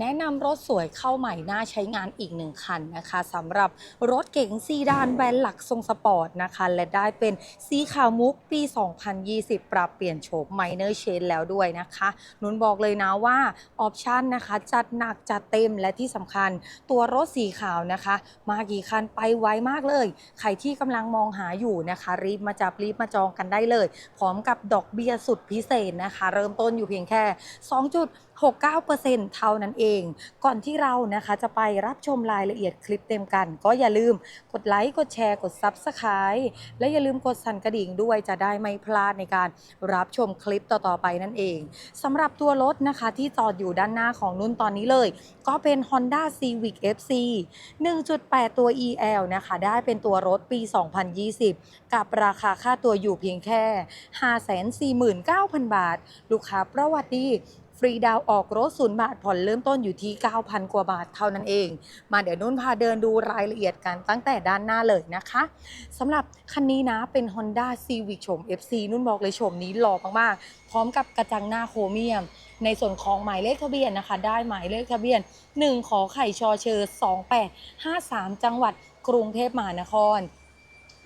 แนะนำรถสวยเข้าใหม่น่าใช้งานอีกหนึ่งคันนะคะสำหรับรถเก๋งซีดานแวนหลักทรงสปอร์ตนะคะ และได้เป็นสีขาวมุกปี 2020 ปรับเปลี่ยนโฉมไมเนอร์เชนแล้วด้วยนะคะนุนบอกเลยนะว่าออปชันนะคะจัดหนักจัดเต็มและที่สำคัญตัวรถสีขาวนะคะ มากี่คันไปไวมากเลย ใครที่กำลังมองหาอยู่นะคะ รีบมาจับรีบมาจองกันได้เลย พร้อมกับดอกเบี้ยสุดพิเศษนะคะ เริ่มต้นอยู่เพียงแค่ 2 69%เท่านั้นเอง ก่อนที่เรานะคะจะไปรับชมรายละเอียดคลิปเต็มกัน ก็อย่าลืมกดไลค์ กดแชร์ กด Subscribe และอย่าลืมกดสั่นกระดิ่งด้วยจะได้ไม่พลาดในการรับชมคลิปต่อๆไปนั่นเองสำหรับตัวรถนะคะที่จอดอยู่ด้านหน้าของนุ่นตอนนี้เลย ก็เป็น Honda Civic FC 1.8 ตัว EL นะคะได้เป็นตัวรถปี 2020 กับราคาค่าตัวอยู่เพียงแค่ 549,000 บาท ลูกค้าประวัติดี รีดาวออกรถศูนย์บาทผ่อนเริ่มต้นอยู่ที่ 9,000 กว่าบาทเท่านั้นเอง มาเดี๋ยวนุ่นพาเดินดูรายละเอียดกันตั้งแต่ด้านหน้าเลยนะคะสำหรับคันนี้นะเป็น Honda Civic โฉม FC นุ่นบอกเลยโฉมนี้หล่อมากๆ พร้อมกับกระจังหน้าโครเมียม ในส่วนของหมายเลขทะเบียนนะคะ ได้หมายเลขทะเบียน 1 ขอไข่ชอเชอ2853 จังหวัดกรุงเทพมหานคร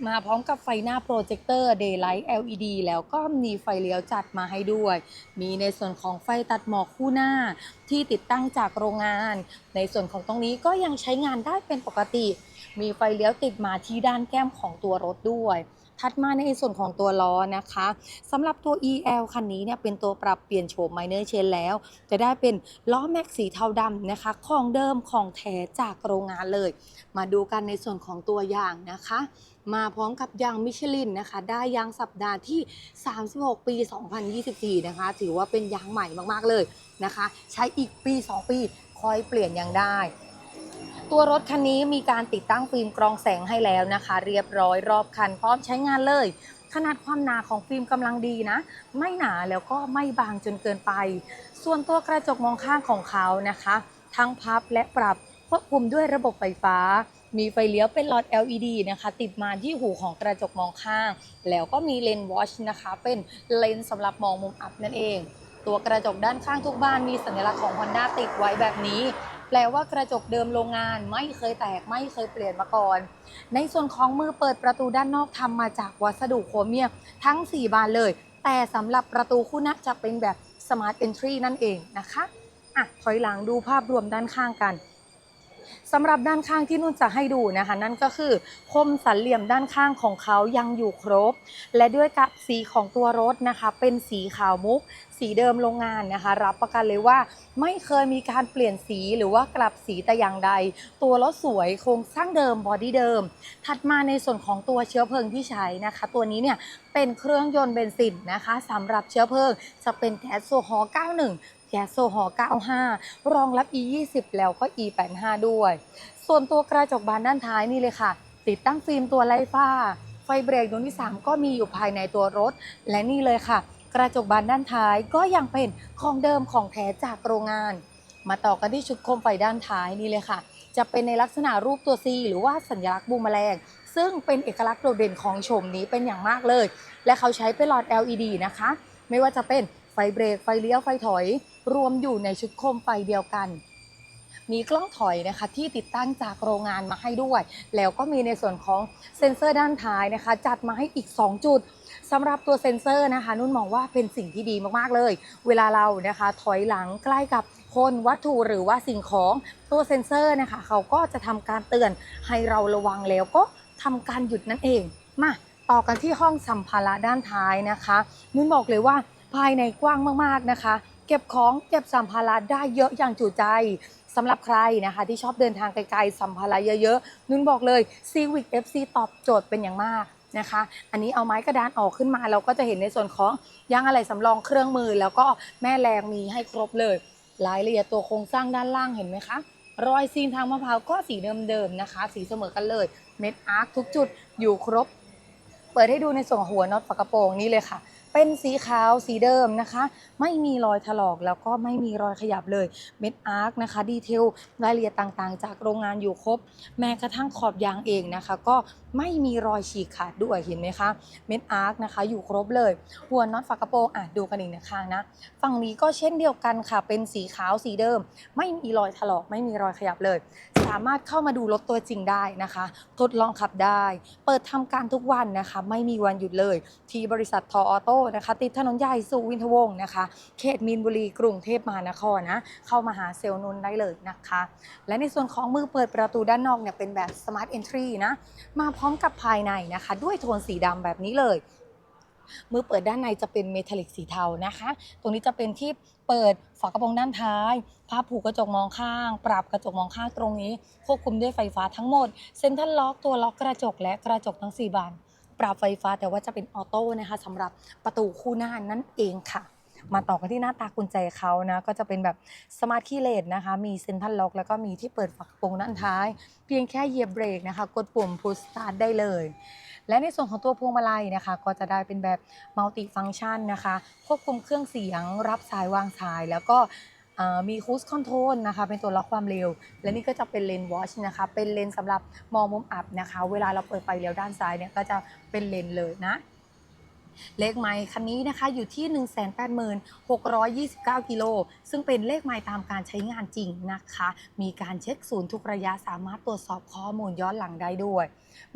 มาพร้อมกับไฟหน้าโปรเจคเตอร์ Daylight LED แล้วก็มีไฟเลี้ยวจัดมาให้ด้วย มีในส่วนของไฟตัดหมอกคู่หน้าที่ติดตั้งจากโรงงาน ในส่วนของตรงนี้ก็ยังใช้งานได้เป็นปกติ มีไฟเลี้ยวติดมาที่ด้านแก้มของตัวรถด้วย ถัดมาในส่วนของตัวล้อนะคะสำหรับตัว EL คันนี้เนี่ยเป็นตัวปรับเปลี่ยนโฉม Minor Change แล้ว จะได้เป็นล้อแม็กสีเทาดำนะคะของเดิมของแท้จากโรงงานเลย มาดูกันในส่วนของตัวอย่างนะคะ มาพร้อมกับยางมิชลินนะคะ ได้ยางสัปดาห์ที่ 36 ปี 2024 นะคะ ถือว่าเป็นยางใหม่มากๆเลยนะคะ ใช้อีกปี 2 ปีคอยเปลี่ยนยางได้ ตัวรถคันนี้มีการติดตั้งฟิล์มกรองแสงให้แล้วนะคะ เรียบร้อยรอบคันพร้อมใช้งานเลย ขนาดความหนาของฟิล์มกำลังดีนะ ไม่หนาแล้วก็ไม่บางจนเกินไป ส่วนตัวกระจกมองข้างของเขานะคะ ทั้งพับและปรับควบคุมด้วยระบบไฟฟ้า มีไฟเลี้ยวเป็นหลอด LED นะคะ ติดมาที่หูของกระจกมองข้าง แล้วก็มีเลนส์วอชนะคะ เป็นเลนส์สำหรับมองมุมอับนั่นเอง ตัวกระจกด้านข้างทุกบ้านมีสัญลักษณ์ของ Honda ติดไว้แบบนี้ แปลว่ากระจกเดิมโรงงานไม่เคยแตกไม่เคยเปลี่ยนมาก่อน ในส่วนของมือเปิดประตูด้านนอกทำมาจากวัสดุโครเมียมทั้ง 4 บานเลย แต่สำหรับประตูคู่หน้าจะเป็นแบบ Smart Entry นั่นเองนะคะอะถอยหลังดูภาพรวมด้านข้างกัน สำหรับด้านข้างที่นุ่นจะให้ดูนะคะ นั่นก็คือคมสันเหลี่ยมด้านข้างของเขายังอยู่ครบ และด้วยกับสีของตัวรถนะคะ เป็นสีขาวมุก สีเดิมโรงงานนะคะ รับประกันเลยว่าไม่เคยมีการเปลี่ยนสีหรือว่ากลับสีแต่อย่างใด ตัวรถสวยโครงสร้างเดิมบอดี้เดิม ถัดมาในส่วนของตัวเชื้อเพลิงที่ใช้นะคะ ตัวนี้เนี่ยเป็นเครื่องยนต์เบนซินนะคะสำหรับเชื้อเพลิงจะเป็นแก๊สโซฮอล์91 แก๊สโซฮอล์95 รองรับ E20 แล้วก็ E85 ด้วย ส่วนตัวกระจกบานด้านท้ายนี่เลยค่ะ ติดตั้งฟิล์มตัวไลฟ้า ไฟเบรกดวงที่ 3 ก็มีอยู่ภายในตัวรถ และนี่เลยค่ะ กระจกบานด้านท้ายก็ยังเป็นของเดิมของแท้จากโรงงาน มาต่อกันที่ชุดโคมไฟด้านท้ายนี่เลยค่ะ จะเป็นในลักษณะรูปตัว C หรือว่าสัญลักษณ์บูมแมลงซึ่งเป็นเอกลักษณ์โดดเด่นของโฉมนี้เป็นอย่างมากเลย และเขาใช้เป็นหลอด LED นะคะ ไม่ว่าจะเป็น ไฟเบรกไฟเลี้ยวไฟถอย รวมอยู่ในชุดโคมไฟเดียวกัน มีกล้องถอยนะคะที่ติดตั้งจากโรงงานมาให้ด้วย แล้วก็มีในส่วนของเซ็นเซอร์ด้านท้ายนะคะ จัดมาให้อีก 2 จุดสำหรับตัวเซ็นเซอร์นะคะ นุ่นมองว่าเป็นสิ่งที่ดีมากๆเลย เวลาเรานะคะถอยหลังใกล้กับคนวัตถุหรือว่าสิ่งของตัวเซ็นเซอร์นะคะ เขาก็จะทำการเตือนให้เราระวังแล้วก็ทำการหยุดนั่นเองมาต่อกันที่ห้องสัมภาระด้านท้ายนะคะ นุ่นบอกเลยว่า ภายในกว้างมากๆนะคะ เก็บของเก็บสัมภาระได้เยอะอย่างจุใจสำหรับใครนะคะ ที่ชอบเดินทางไกลๆสัมภาระเยอะๆนุ่นบอกเลย Civic FC ตอบโจทย์เป็นอย่างมากนะคะ อันนี้เอาไม้กระดานออกขึ้นมา เราก็จะเห็นในส่วนของยางอะไหล่สำรองเครื่องมือ แล้วก็แม่แรงมีให้ครบเลยรายละเอียดตัวโครงสร้างด้านล่างเห็นไหมคะรอยซีนทางมะพร้าวก็สีเดิมๆนะคะ สีเสมอกันเลย เม็ดอาร์คทุกจุดอยู่ครบ เปิดให้ดูในส่วนหัวน็อตฝากระโปรงนี่เลยค่ะ เป็นสีขาวสีเดิมนะคะ ไม่มีรอยถลอกแล้วก็ไม่มีรอยขยับเลยเม็ดอาร์คนะคะดีเทลรายละเอียดต่างๆ จากโรงงานอยู่ครบ แม้กระทั่งขอบยางเองนะคะ ก็ไม่มีรอยฉีกขาดด้วยเห็นไหมคะเม็ดอาร์คนะคะอยู่ครบเลยหัวน็อตฝากระโปรงอะดูกันอีกนะคะนะฝั่งนี้ก็เช่นเดียวกันค่ะเป็นสีขาวสีเดิม ไม่มีรอยถลอกไม่มีรอยขยับเลย สามารถเข้ามาดูรถตัวจริงได้นะคะ ทดลองขับได้ เปิดทำการทุกวันนะคะ ไม่มีวันหยุดเลย ที่บริษัททออโต้นะคะ ติดถนนใหญ่สุวินทวงศ์นะคะ เขตมีนบุรีกรุงเทพมหานครนะ เข้ามาหาเซลล์นนได้เลยนะคะ และในส่วนของมือเปิดประตูด้านนอกเนี่ยเป็นแบบ Smart Entry นะ มาพร้อมกับภายในนะคะ ด้วยโทนสีดำแบบนี้เลย มือเปิดด้านในจะเป็นเมทัลลิกสีเทานะคะ ตรงนี้จะเป็นที่เปิดฝากระโปรงด้านท้ายผ้าผูกกระจกมองข้าง ปรับกระจกมองข้างตรงนี้ ควบคุมด้วยไฟฟ้าทั้งหมด เซ็นทรัลล็อกตัวล็อกกระจกและกระจกทั้ง 4 บาน ปรับไฟฟ้าแต่ว่าจะเป็นออโต้นะคะสำหรับประตูคู่หน้านั่นเองค่ะมาต่อกันที่หน้าตากุญแจเขานะก็จะเป็นแบบสมาร์ทคีย์เลสนะคะ มีเซ็นทรัลล็อก แล้วก็มีที่เปิดฝากระโปรงด้านท้าย เพียงแค่เหยียบเบรกนะคะ กดปุ่ม push start ได้เลย และในส่วนของตัวพวงมาลัยนะคะ ก็จะได้เป็นแบบมัลติฟังก์ชันนะคะ ควบคุมเครื่องเสียง รับสายวางสาย แล้วก็มีคูสคอนโทรลนะคะ เป็นตัวล็อกความเร็ว และนี่ก็จะเป็นเลนวอชนะคะ เป็นเลนสำหรับมองมุมอับนะคะ เวลาเราเปิดไฟเลี้ยวด้านซ้ายเนี่ยก็จะเป็นเลนเลยนะ เลขไมล์คันนี้นะคะอยู่ที่ 186,629 กิโล ซึ่งเป็นเลขไมล์ตามการใช้งานจริงนะคะ มีการเช็คศูนย์ทุกระยะสามารถตรวจสอบข้อมูลย้อนหลังได้ด้วย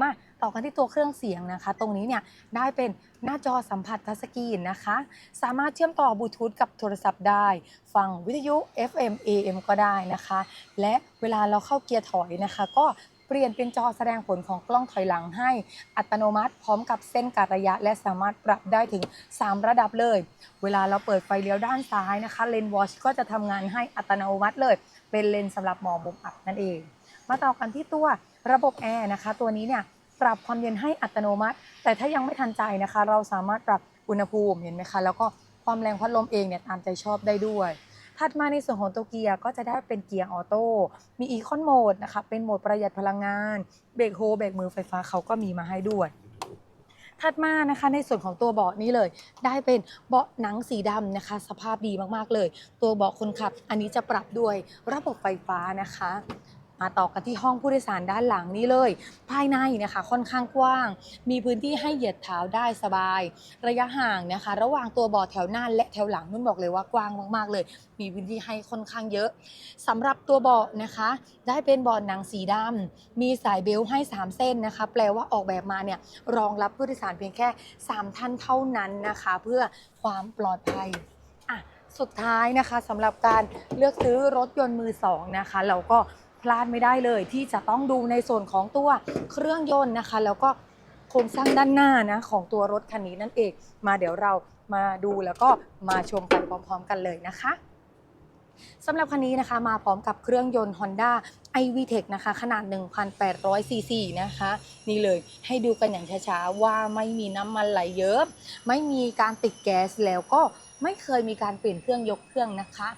มาต่อกันที่ตัวเครื่องเสียงนะคะ ตรงนี้เนี่ยได้เป็นหน้าจอสัมผัสทัชสกรีนนะคะ สามารถเชื่อมต่อบลูทูธกับโทรศัพท์ได้ ฟังวิทยุ FM AM ก็ได้นะคะ และเวลาเราเข้าเกียร์ถอยนะคะ ก็ เปลี่ยนเป็นจอแสดงผลของกล้องถอยหลังให้อัตโนมัติ พร้อมกับเส้นการระยะ และสามารถปรับได้ถึง 3 ระดับเลย เวลาเราเปิดไฟเลี้ยวด้านซ้ายนะคะเลนวอชก็จะทำงานให้อัตโนมัติเลย เป็นเลนสำหรับมองมุมอับนั่นเอง มาต่อกันที่ตัวระบบแอร์นะคะ ตัวนี้เนี่ยปรับความเย็นให้อัตโนมัติ แต่ถ้ายังไม่ทันใจนะคะ เราสามารถปรับอุณหภูมิเห็นไหมคะ แล้วก็ความแรงพัดลมเองเนี่ยตามใจชอบได้ด้วย ถัดมาในส่วนของตัวเกียร์ก็จะได้เป็นเกียร์ออโต้ มีอีคอนโหมดนะคะ เป็นโหมดประหยัดพลังงาน เบรกโฮเบรกมือไฟฟ้าเขาก็มีมาให้ด้วยถัดมานะคะในส่วนของตัวเบาะนี้เลย ได้เป็นเบาะหนังสีดำนะคะ สภาพดีมากๆเลย ตัวเบาะคนขับอันนี้จะปรับด้วยระบบไฟฟ้านะคะ มาต่อกันที่ห้องผู้โดยสารด้านหลังนี้เลย ภายในนะคะค่อนข้างกว้าง มีพื้นที่ให้เหยียดเท้าได้สบาย ระยะห่างนะคะ ระหว่างตัวเบาะแถวหน้าและแถวหลังนุ่นบอกเลยว่ากว้างมากๆเลย มีพื้นที่ให้ค่อนข้างเยอะสำหรับตัวเบาะนะคะ ได้เป็นเบาะหนังสีดำมีสายเบลต์ให้ 3 เส้นนะคะ แปลว่าออกแบบมาเนี่ยรองรับผู้โดยสารเพียงแค่ 3 ท่านเท่านั้นนะคะ เพื่อความปลอดภัยอะสุดท้ายนะคะสำหรับการเลือกซื้อรถยนต์มือสองนะคะ เราก็ พลาดไม่ได้เลย ที่จะต้องดูในส่วนของตัวเครื่องยนต์นะคะ แล้วก็โครงสร้างด้านหน้านะของตัวรถคันนี้นั่นเอง มาเดี๋ยวเรามาดูแล้วก็มาชมกันพร้อม ๆ กันเลยนะคะสำหรับคันนี้นะคะมาพร้อมกับเครื่องยนต์ Honda iVTEC นะคะ ขนาด 1,800 ซีซีนะคะ นี่เลยให้ดูกันอย่างช้าๆ ว่าไม่มีน้ำมันไหลเยอะไม่มีการติดแก๊สแล้วก็ไม่เคยมีการเปลี่ยนเครื่องยกเครื่องนะคะ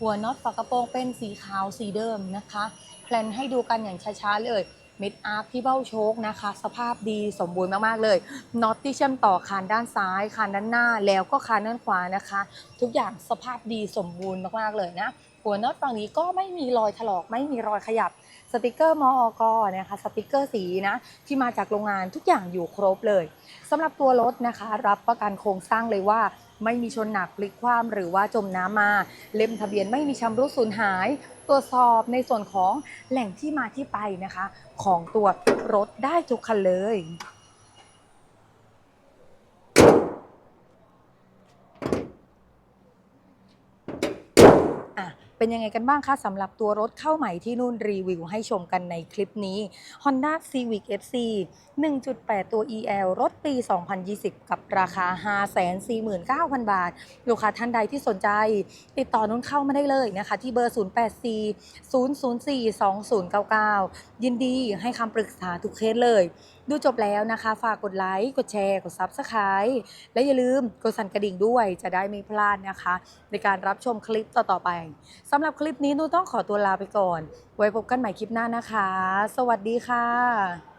หัวน็อตฝากระโปรงเป็นสีขาวสีเดิมนะคะ แพลนให้ดูกันอย่างช้าๆเลยเม็ดอาร์คที่เบ้าโชคนะคะ สภาพดีสมบูรณ์มาก ๆ เลยน็อตที่เชื่อมต่อคานด้านซ้าย คานด้านหน้าแล้วก็คานด้านขวานะคะ ทุกอย่างสภาพดีสมบูรณ์มาก ๆ เลยนะ หัวน็อตฝั่งนี้ก็ไม่มีรอยถลอกไม่มีรอยขยับสติกเกอร์มอกนะคะสติกเกอร์สีนะที่มาจากโรงงานทุกอย่างอยู่ครบเลยสำหรับตัวรถนะคะ รับประกันโครงสร้างเลยว่า ไม่มีชนหนักพลิกคว่ำหรือว่าจมน้ำมา เล่มทะเบียนไม่มีชำรุดสูญหาย ตรวจสอบในส่วนของแหล่งที่มาที่ไปนะคะ ของตัวรถได้ทุกคันเลย อะ เป็นยังไงกันบ้างคะสำหรับตัวรถเข้าใหม่ที่นุ่นรีวิวให้ชมกันในคลิปนี้ Honda Civic FC 1.8 ตัว EL รถปี 2020 กับราคา 549,000 บาท ลูกค้าท่านใดที่สนใจ ติดต่อนุ่นเข้ามาได้เลยนะคะ ที่เบอร์ 084 004 2099 ยินดีให้คำปรึกษาทุกเคสเลยดูจบแล้วนะคะ ฝากกดไลค์ กดแชร์ กด Subscribe และอย่าลืมกดสั่นกระดิ่งด้วยจะได้ไม่พลาดนะคะ ในการรับชมคลิปต่อๆไปสำหรับคลิปนี้นูต้องขอตัวลาไปก่อน ไว้พบกันใหม่คลิปหน้านะคะ สวัสดีค่ะ